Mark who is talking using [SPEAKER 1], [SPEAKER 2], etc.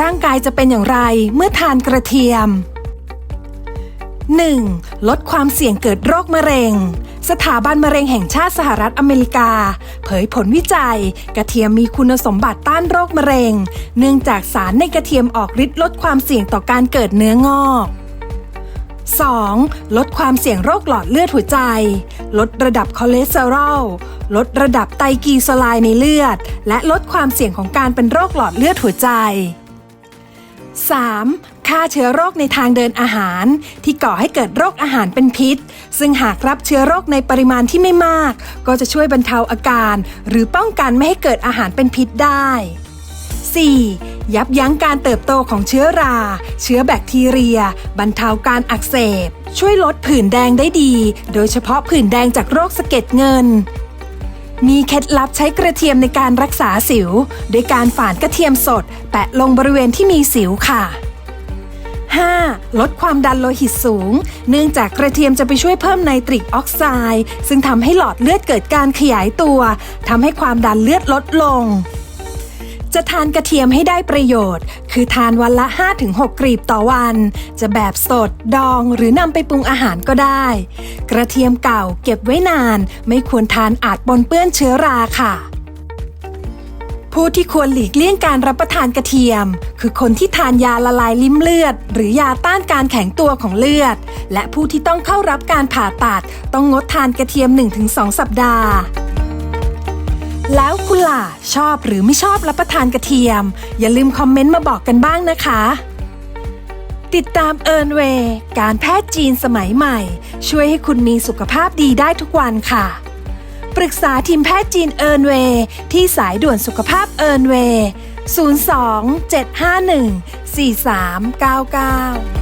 [SPEAKER 1] ร่างกายจะเป็นอย่างไรเมื่อทานกระเทียม 1. ลดความเสี่ยงเกิดโรคมะเร็ง สถาบันมะเร็งแห่งชาติสหรัฐอเมริกา เผยผลวิจัย กระเทียมมีคุณสมบัติต้านโรคมะเร็ง เนื่องจากสารในกระเทียมออกฤทธิ์ลดความเสี่ยงต่อการเกิดเนื้องอก 2. ลดความเสี่ยงโรคหลอดเลือดหัวใจ ลดระดับคอเลสเตอรอล ลดระดับไตรกลีเซอไรด์ในเลือด และลดความเสี่ยงของการเป็นโรคหลอดเลือดหัวใจ 3. ฆ่าเชื้อโรคในทางเดินอาหาร ที่ก่อให้เกิดโรคอาหารเป็นพิษ ซึ่งหากรับเชื้อโรคในปริมาณที่ไม่มาก ก็จะช่วยบรรเทาอาการ หรือป้องกันไม่ให้เกิดอาหารเป็นพิษได้ 4. ยับยั้งการเติบโตของเชื้อรา เชื้อแบคทีเรีย บรรเทาการอักเสบ ช่วยลดผื่นแดงได้ดี โดยเฉพาะผื่นแดงจากโรคสะเก็ดเงิน มีเคล็ดลับใช้กระเทียมในการรักษาสิวโดยการฝานกระเทียมสด แปะลงบริเวณที่มีสิวค่ะ 5. ลดความดันโลหิตสูง เนื่องจากกระเทียมจะไปช่วยเพิ่มไนตริกออกไซด์ซึ่งทำให้หลอดเลือดเกิดการขยายตัวทำให้ความดันเลือดลดลง จะทานกระเทียมให้ได้ประโยชน์ คือทานวันละ 5-6 กรีบต่อวัน จะแบบสด ดองหรือนำไปปรุงอาหารก็ได้ กระเทียมเก่าเก็บไว้นาน ไม่ควรทานอาจปนเปื้อนเชื้อราค่ะผู้ที่ควรหลีกเลี่ยงการรับประทานกระเทียม คือคนที่ทานยาละลายลิ้มเลือด หรือยาต้านการแข็งตัวของเลือด และผู้ที่ต้องเข้ารับการผ่าตัด ต้องงดทานกระเทียม 1-2 สัปดาห์ แล้วคุณล่ะชอบหรือไม่ชอบรับประทานกระเทียม อย่าลืมคอมเมนต์มาบอกกันบ้างนะคะ ติดตามเอิร์นเวย์การแพทย์จีนสมัยใหม่ ช่วยให้คุณมีสุขภาพดีได้ทุกวันค่ะ ปรึกษาทีมแพทย์จีนเอิร์นเวย์ที่สายด่วนสุขภาพเอิร์นเวย์ 02 751 4399